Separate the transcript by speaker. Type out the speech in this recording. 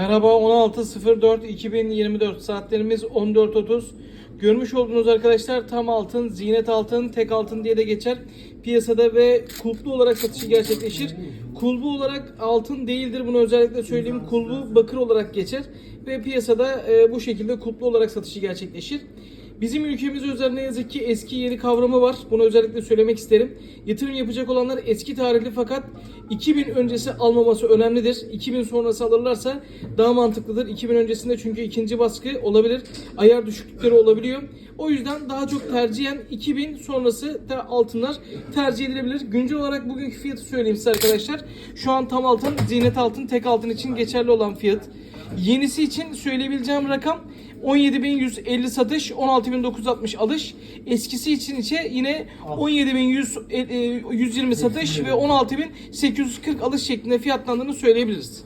Speaker 1: Merhaba 16.04.2024 saatlerimiz 14.30. Görmüş olduğunuz arkadaşlar tam altın, ziynet altın, tek altın diye de geçer. Piyasada ve kulplu olarak satışı gerçekleşir. Kulbu olarak altın değildir bunu özellikle söyleyeyim. Kulbu bakır olarak geçer ve piyasada e, bu şekilde kulplu olarak satışı gerçekleşir. Bizim ülkemiz özel yazık ki eski yeni kavramı var. Bunu özellikle söylemek isterim. Yatırım yapacak olanlar eski tarihli fakat 2000 öncesi almaması önemlidir. 2000 sonrası alırlarsa daha mantıklıdır. 2000 öncesinde çünkü ikinci baskı olabilir. Ayar düşüklükleri olabiliyor. O yüzden daha çok tercihen 2000 sonrası da altınlar tercih edilebilir. Güncel olarak bugünkü fiyatı söyleyeyim size arkadaşlar. Şu an tam altın, ziynet altın, tek altın için geçerli olan fiyat. Yenisi için söyleyebileceğim rakam 17.150 satış, 16.960 alış. Eskisi için ise yine 17.120 satış ve 16.840 alış şeklinde fiyatlandığını söyleyebiliriz.